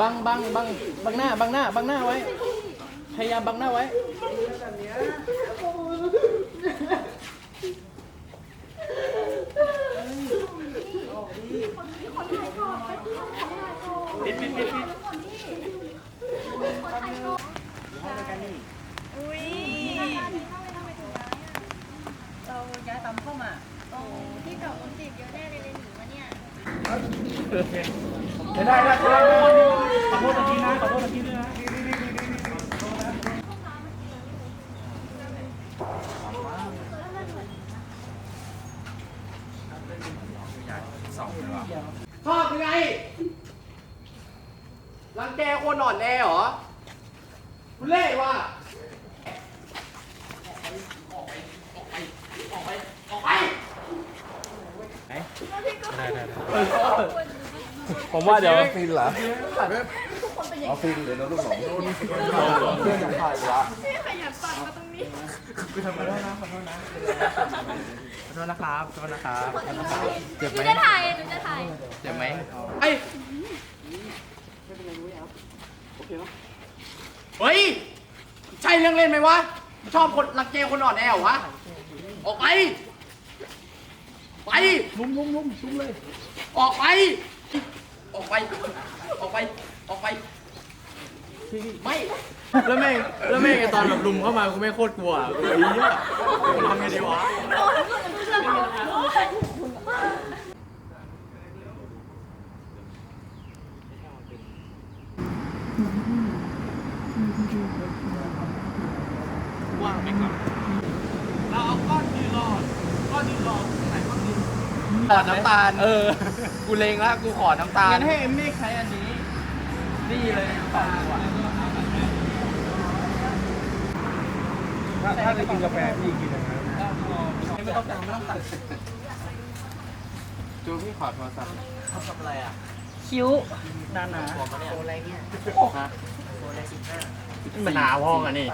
บังบังบังบังหน้าบังหน้าบังหน้าไว้ พยายามบังหน้าไว้ ปิดปิดปิดปิดอุ้ยเราย้ายปั๊มเข้ามาโอ้ที่เก่าคนจีบเยอะแน่เลยเลยหนีมาเนี่ย ได้ได้ได้ ขอโทษตะกี้นะขอโทษตะกี้ด้วยนะชอบยังไงรังแกคนอ่อนแอเหรอคุณเล่ว่ะออกไป ออกไป ออกไป ออกไป ผมว่าเดี๋ยวฟินเหรออ๋อฟินหรือน้องลูกหลงเพื่อนจากไทยละขอโทษนะครับขอโทษนะครับขอโทษนะครับเจ็บหไหนูมจะถ่ายหนูจะถ่ายเจ็บไหมไอ้เฮ้ย ใช่เรื่องเล่นไหมวะ ชอบคนรังแกคนอ่อนแอเหรอวะ ออกไป ไป ลุ้มลุ้มลุ้มลุ้มเลย ออกไป ออกไป ออกไป ออกไป ไม่ แล้วแม่งแล้วแม่งไอ้ตอนแบบลุมเข้ามากูไม่งโคตรกลัวอะไอ้เหี้ยกูทำไงดีวะว่างไปก่อน เราเอาก้อนยืนรอก้อนยืนรอไหนบ้างดิ ขอน้ำตาล เออ กูเลงแล้วกูขอน้ำตาล งั้นให้เอมมี่ใช้อันนี้ นี่เลยสองขวดถ้าถ้าจะกินกาแฟพี่กินอย่างนั้นไม่ต้องตัดไม่ต้องตัดจูพี่ขอโทรศัพท์ทำอะไรอะ คิ้วหนาหนาโซอะไรเนี่ยฮะมันหนาพ่องอะนี่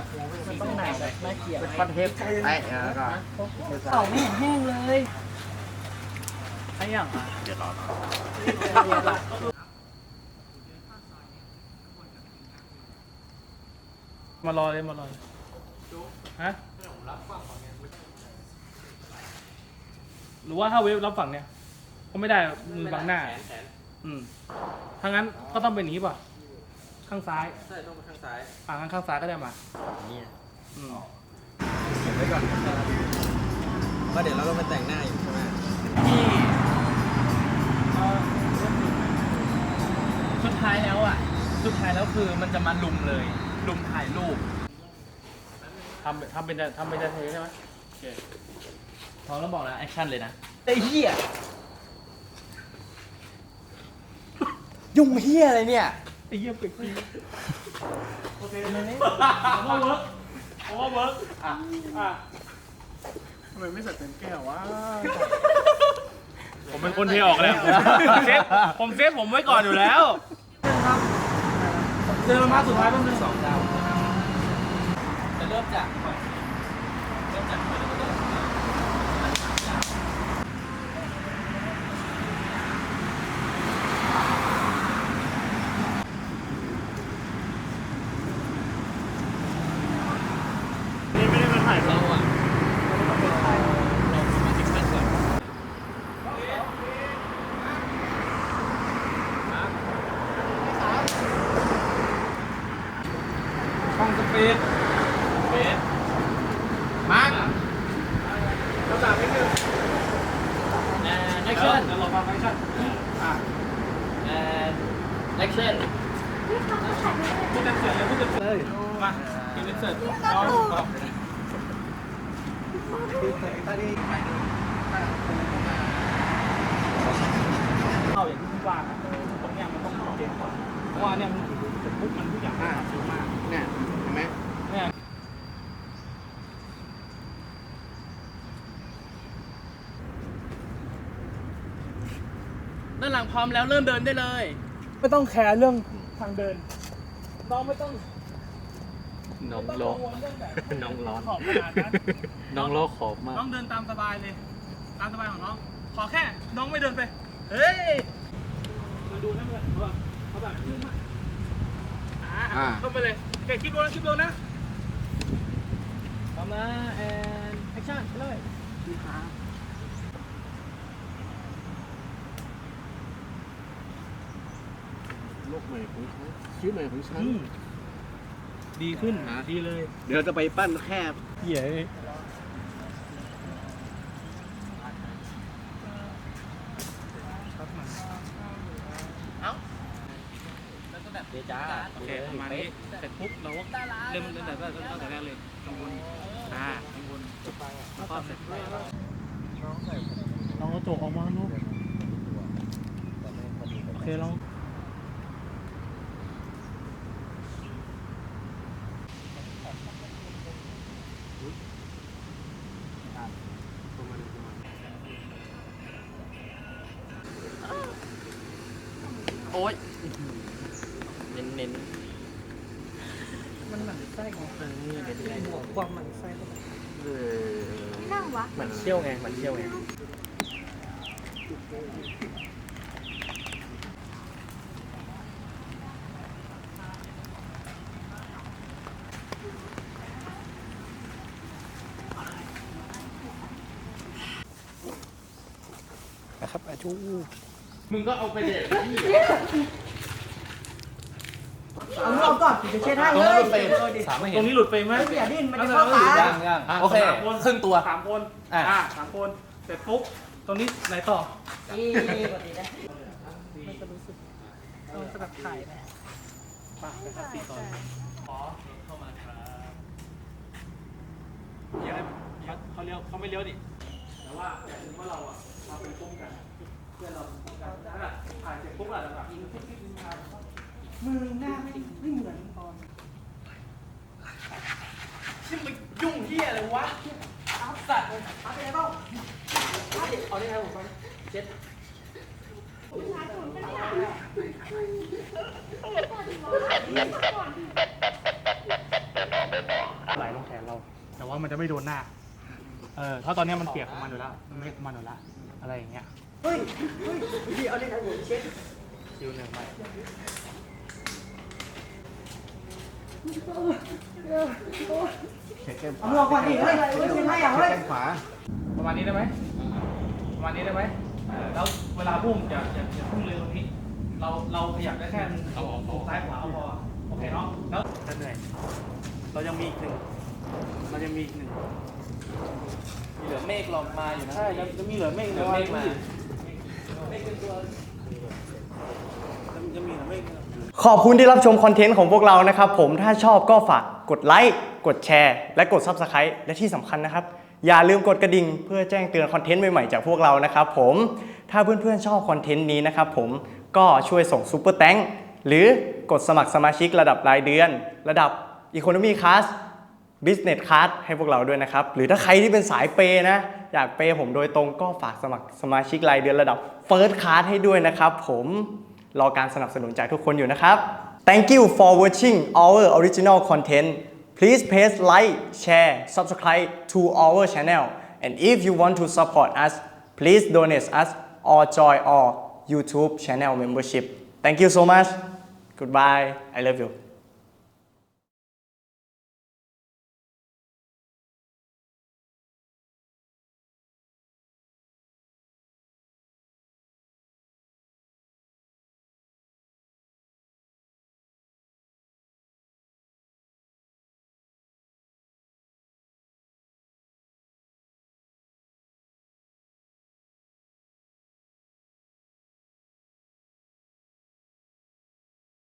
มันต้องหนาแบบน่าเกลียดปันเทปไอ้แล้วก็เป่าไม่เห็นแห้งเลย ไอ้อย่างอะเดี๋ยวรอมารอเลยมารอเลยฮะหรือว่าถ้าเวฟรับฝั่งเนี่ยก็ไม่ได้มือบังหน้า อืมถ้างั้นก็ต้องเป็นอย่างนี้ป่ะ ข้างซ้าย ใช่ ต้องไปข้างซ้าย อ่างั้นข้างซ้ายก็ได้มานี่อืมเก็บไว้ก่อนก็เดี๋ยวเราต้องไปแต่งหน้าอยู่ใช่ไหมที่เอ่อ สุดท้ายแล้วอะ สุดท้ายแล้วคือมันจะมาลุมเลย ลุมถ่ายรูปทำทำเป็นทำเป็นจะเทใช่ไหมโอเคพร้อมแล้วบอกแล้วแอคชั่นเลยนะไอ้เหี้ยยุ่งเฮียอะไรเนี่ยไอ้เหี้ยเป็กจริงโอเคเลยผมว่าเวิร์กผมว่าเวิร์กอะอะทำไมไม่ใส่เต็มแก้ววะ ผมเป็นคนเทออกแล้วเซฟผมเซฟผมไว้ก่อนอยู่แล้วเจอมาสุดท้ายต้องเป็นสองดาวจะเริ่มจากเริ่มจาก นี่ไม่ได้มาถ่ายเราอะเราต้องไปถ่ายเรามาติดขั้นก่อนช่อง สปีดสปีดมาร์คเราจับนิดนึงแอนแอคชั่นเราฟังแอคชั่นอะแอนแอคชั่นพูดเต็มเสียงเลยพูดเต็มเสียงเลยมากินเสร็จน้องบอกเข้าอย่างที่พี่ว่าครับตรงเนี้ยมันต้องเก่งกว่าเพราะว่าเนี่ยมันถึงปุ๊บมันทุกอย่างมันอัดเร็วมาก เนี่ยเห็นไหม เนี่ย ด้านหลังพร้อมแล้วเริ่มเดินได้เลย ไม่ต้องแคร์เรื่องทางเดิน น้องไม่ต้องน้องไม่โลต้องกังวลเรื่องแบบน้องร้อน ขอบขนาดนั้น น้องโลขอบมาก น้องเดินตามสบายเลย ตามสบายของน้อง ขอแค่น้องไม่เดินไป เฮ้ยมาดูนะเพื่อนเขาแบบเขาแบบยืดมากอ่า เข้าไปเลยโอเคคลิปโดนนะคลิปโดนนะพร้อมนะ and action ไปเลย โลกใหม่ของฉันชีวิตใหม่ของฉันดีขึ้นดีเลยเดี๋ยวจะไปปั้นแคบเหี้ยเดจ้าโอเคประมาณนี้เสร็จปุ๊บเราก็เริ่มตั้งแต่ตั้งแต่แรกเลยข้างบนอ่าข้างบนแล้วก็เสร็จลองกระจกออกมาลูกโอเคลอง อ๊ยเน้นเน้นมันหมั่นไส้ของเออเน้นเน้นความหมั่นไส้เข้าไปเออนั่งวะเหมือนเชี่ยวไงเหมือนเชี่ยวไงนะครับอาชู มึงก็เอาไปเด็ดเอามือเอาก่อนจะเช็ดให้ตรงเลนั้นยมันเป็นตรงนี้หลุดไปไหมอย่าดิ้นมันจะเข้าตาย่างย่างโอเคสามนครึ่งตัว สามคนอะ อ่าสามคนเสร็จปุ๊บตรงนี้ไหนต่ออีกว่าดีนะต้องสลับถ่ายนะปากนะครับสี่ตอนขอเข้ามาครับเดี๋ยวเขาเขาเลี้ยวเขาไม่เลี้ยวดิแต่ว่าอย่าลืมว่าเราอะเราเป็นกุ้งกันเพื่อนเรา ถ่ายเสร็จปุ๊บอะแล้วแบบยิงปิ๊บปิ๊บยิงมามือหน้าไม่ไม่เหมือนตอนที่มันยุ่งเหี้ยอะไรวะสัตว์เอาไปไหนบ้างเอาได้ไงผมไปเช็ดไหลลงแขนเรา แต่ว่ามันจะไม่โดนหน้า เออถ้าตอนนี้มันเปียกของมันอยู่แล้วมันไม่ของมันอยู่แล้วอะไรอย่างเงี้ย เฮ้ย เฮ้ยพี่เอาได้ไงผมเช็ด คิวหนึ่งไปเช็คแก้มขเอาวามือก่อนดิเฮ้ยเฮ้ยเช็ดให้อะเช็คเฮ้ยแก้มขวาประมาณนี้ได้ไหมประมาณนี้ได้ไหมเออแล้วเวลาพุ่งอย่าอย่าอย่าพุ่งเลยตรงนี้ เราเราขยับได้แค่เอาออกซ้ายขวาเอาพอโอเคเนาะแล้วจะเหนื่อย เรายังมีอีกหนึ่งเรายังมีอีกหนึ่งเหลือเมฆลองมาอยู่นะ ใช่จะจะมีเหลือเมฆเหลือเมฆมาจะมีเหลือเมฆ ขอบคุณที่รับชมคอนเทนต์ของพวกเรานะครับ ผมถ้าชอบก็ฝากกดไลค์ กดแชร์ และกด Subscribe และที่สำคัญนะครับ อย่าลืมกดกระดิ่งเพื่อแจ้งเตือนคอนเทนต์ใหม่ๆจากพวกเรานะครับผมถ้าเพื่อนๆชอบคอนเทนต์นี้นะครับผมก็ช่วยส่งซูเปอร์แตงหรือกดสมัครสมาชิกระดับรายเดือน ระดับ Economy Class Business Class ให้พวกเราด้วยนะครับ หรือถ้าใครที่เป็นสายเปย์นะ อยากเปย์ผมโดยตรงก็ฝากสมัครสมาชิกรายเดือนระดับ First Class ให้ด้วยนะครับผม รอการสนับสนุนจากทุกคนอยู่นะครับ Thank you for watching our original content Please press like share subscribe to our channel and if you want to support us please donate us or join our YouTube channel membership Thank you so much Goodbye I love you